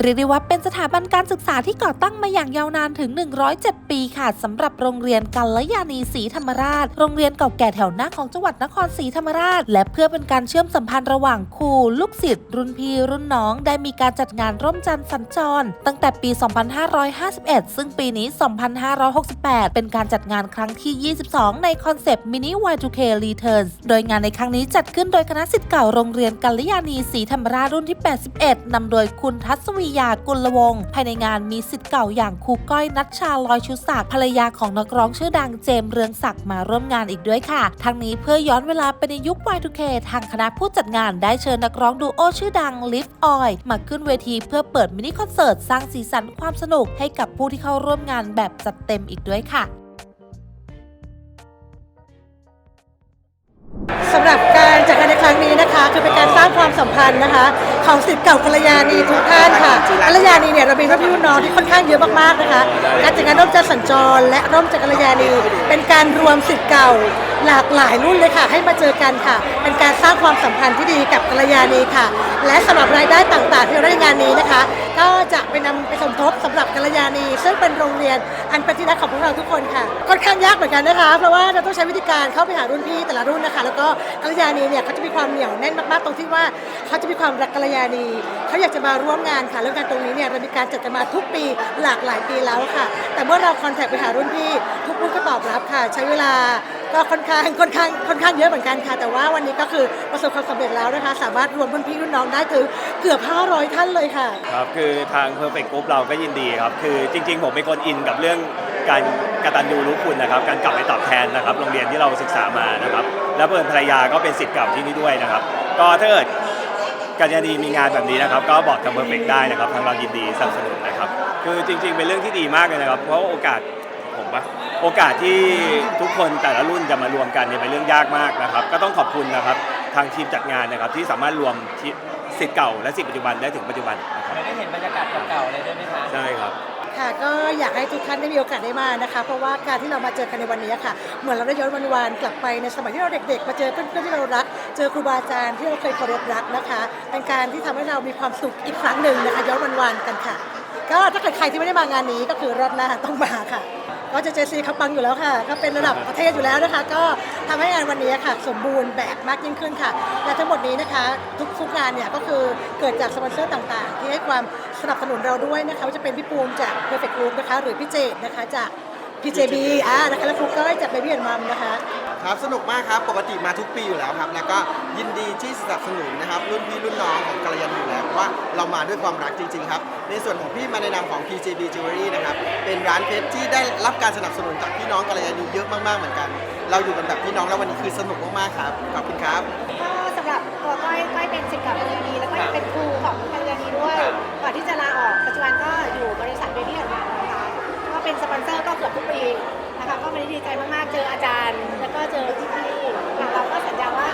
เรียกได้ว่าเป็นสถาบันการศึกษาที่ก่อตั้งมาอย่างยาวนานถึง 107 ปีค่ะสำหรับโรงเรียนกัลยาณีศรีธรรมราช โรงเรียนเก่าแก่แถวหน้าของจังหวัดนครศรีธรรมราช และเพื่อเป็นการเชื่อมสัมพันธ์ระหว่างครูลูกศิษย์รุ่นพี่รุ่นน้อง ได้มีการจัดงานร่วมจันทร์สัญจร ตั้งแต่ปี 2551 ซึ่งปีนี้ 2568 เป็นการจัดงานครั้งที่ 22 ในคอนเซปต์ Mini Y2K Returns โดยงานในครั้งนี้จัดขึ้นโดยคณะศิษย์เก่าโรงเรียนกัลยาณีศรีธรรมราชรุ่นที่ 81นำโดยคุณทัศวียากุลวงศ์ภายในงานมีศิษย์เก่าอย่างครูก้อยนัชชาลอยชุศักดิ์ภรรยาของนักร้องชื่อดังเจมส์เรืองศักดิ์มาร่วมงานอีกด้วยค่ะ ทั้งนี้เพื่อย้อนเวลาไปในยุค Y2K ทางคณะผู้จัดงานได้เชิญนักร้องดูโอชื่อดังลิฟออยมาขึ้นเวทีเพื่อเปิดมินิคอนเสิร์ตสร้างสีสันความสนุกให้กับผู้ที่เข้าร่วมงานแบบจัดเต็มอีกด้วยค่ะสำหรับ นี้นะคะคือเป็นการสร้างความสัมพันธ์นะคะของศิษย์เก่ากัลยาณีทุกท่านค่ะกัลยาณีเนี่ยเรามีรุ่นพี่รุ่นน้องที่ค่อนข้างเยอะมากๆนะคะการจัดงานร่วมใจสัญจร และร่วมใจกัลยาณีเป็นการรวมศิษย์เก่าหลากหลายรุ่นเลยค่ะ ให้มาเจอกันค่ะ เป็นการสร้างความสัมพันธ์ที่ดีกับกัลยาณีค่ะ และสำหรับรายได้ต่างๆ ที่เราได้ในงานนี้นะคะ ก็จะไปนำไปสมทบสำหรับกัลยาณีซึ่งเป็นโรงเรียนอันเป็นที่รักของพวกเราทุกคนค่ะค่อนข้างยากเหมือนกันนะคะ เพราะว่าเราต้องใช้วิธีการเข้าไปหารุ่นพี่แต่ละรุ่นนะคะ แล้วก็กัลยาณีเนี่ยเขาจะมีความเหนียวแน่นมากๆตรงที่ว่าเขาจะมีความรักกัลยาณีเขาอยากจะมาร่วมงานค่ะแล้วงานตรงนี้เนี่ยเรามีการจัดกันมาทุกปีหลากหลายปีแล้วค่ะ แต่เมื่อเราคอนแทคไปหารุ่นพี่ทุกรุ่นก็ตอบรับค่ะ ใช้เวลา ก็ค่อนข้างค่อนข้างค่อนข้างเยอะเหมือนกันค่ะ แต่ว่าวันนี้ก็คือประสบความสำเร็จแล้วนะคะ สามารถรวมรุ่นพี่รุ่นน้องได้ถึงเกือบ 500 ท่านเลยค่ะ ครับคือทาง Perfect Group เราก็ยินดีครับคือจริง ๆ ผมเป็นคนอินกับเรื่องการกตัญญูรู้คุณนะครับ การกลับไปตอบแทนนะครับโรงเรียนที่เราศึกษามานะครับ แล้วเพื่อนภรรยาก็เป็นสิทธิ์เก่าที่นี่ด้วยนะครับ ก็ถ้าเกิดกัญญาดีมีงานแบบนี้นะครับ ก็บอกทาง Perfect ได้นะครับทางเรายินดีสนับสนุนนะครับ คือจริง ๆ เป็นเรื่องที่ดีมากเลยนะครับ เพราะโอกาส ผมว่าโอกาสที่ทุกคนแต่ละรุ่นจะมารวมกันเนี่ยเป็นเรื่องยากมากนะครับ ก็ต้องขอบคุณนะครับทางทีมจัดงานนะครับที่สามารถรวมที่สิทธิ์เก่าและสิทธิ์ปัจจุบันได้ถึงปัจจุบันนะครับได้เห็นบรรยากาศเก่าๆเลยด้วยไหมคะใช่ครับค่ะก็อยากให้ทุกท่านได้มีโอกาสได้มานะคะ เพราะว่าการที่เรามาเจอกันในวันนี้ค่ะ เหมือนเราได้ย้อนวันวานกลับไปในสมัยที่เราเด็กๆ มาเจอเพื่อนๆที่เรารัก เจอครูบาอาจารย์ที่เราเคยเคารพรักนะคะ เป็นการที่ทำให้เรามีความสุขอีกครั้งหนึ่งนะคะย้อนวันวานกันค่ะ ก็ถ้าเกิดใครที่ไม่ได้มางานนี้ก็คือรอบหน้าต้องมาค่ะ ก็จะเจซีเขาปังอยู่แล้วค่ะก็เป็นระดับประเทศอยู่แล้วนะคะ ก็ทำให้งานวันนี้ค่ะ สมบูรณ์แบบมากยิ่งขึ้นค่ะ และทั้งหมดนี้นะคะทุกทุกงานเนี่ยก็คือเกิดจากสปอนเซอร์ต่างๆ ที่ให้ความสนับสนุนเราด้วยนะคะว่าจะเป็นพี่ปูมจาก Perfect Group นะคะ หรือพี่เจดนะคะจาก PJB อ่านะคะและฟลุกก้อยจาก Baby and Mom นะคะ ครับสนุกมากครับปกติมาทุกปีอยู่แล้วครับ แล้วก็ยินดีที่สนับสนุนนะครับ รุ่นพี่รุ่นน้องของกัลยาณอยู่แล้วเพราะว่าเรามาด้วยความรักจริง ๆ ครับ ในส่วนของพี่มาในนามของ PJB Jewelry นะครับเป็นร้านเพชรที่ได้รับการสนับสนุนจากพี่น้องกัลยาณีเยอะมากๆเหมือนกัน เราอยู่กันแบบพี่น้องแล้ววันนี้คือสนุกมากๆครับขอบคุณครับ ก็สำหรับตัวก้อยก้อยเป็นศิษย์เก่า ป็นสปอนเซอร์ก็เกือบทุกปีนะคะก็วันนี้ดีใจมากๆ เจออาจารย์ แล้วก็เจอพี่ๆค่ะเราก็สัญญาว่า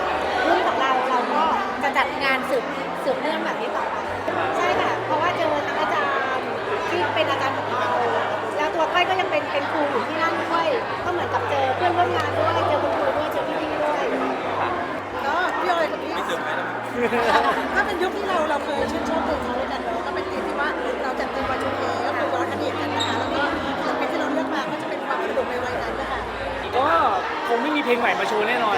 รุ่นของเราเราก็จะจัดงานสืบสืบเนื่องแบบนี้ต่อไปใช่ค่ะเพราะว่าเจอทั้งอาจารย์ที่เป็นอาจารย์ของเราแล้วตัวก้อยก็ยังเป็นเป็นครูอยู่ที่นั่นด้วยก็เหมือนกับเจอเพื่อนร่วมงานด้วยเจอคุณครูด้วยเจอพี่ๆด้วยก็พี่ออยกับพี่ไม่เซอร์ไพรส์ก็เป็นยุคที่เราเราเคยชื่นชอบเพลงเขา พลงใหม่มาโชว์แน่นอน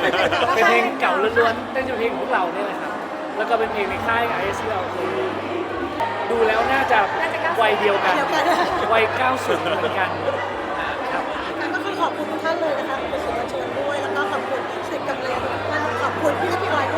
เป็นเพลงเก่าล้วนๆเต้นจากเพลงของพวกเราเนี่ยแหละครับ แล้วก็เป็นเพลงในค่ายไอเอสที่เราเคดูแล้วน่าจะวัยเดียวกันวัย90เหมือนกันครับก็คือขอบคุณทุกท่านเลยนะคะคุณสุวรรณชนด้วย แล้วก็ขอบคุณสิทธิ์กำเนิดขอบคุณพี่และพี่ออยด้วย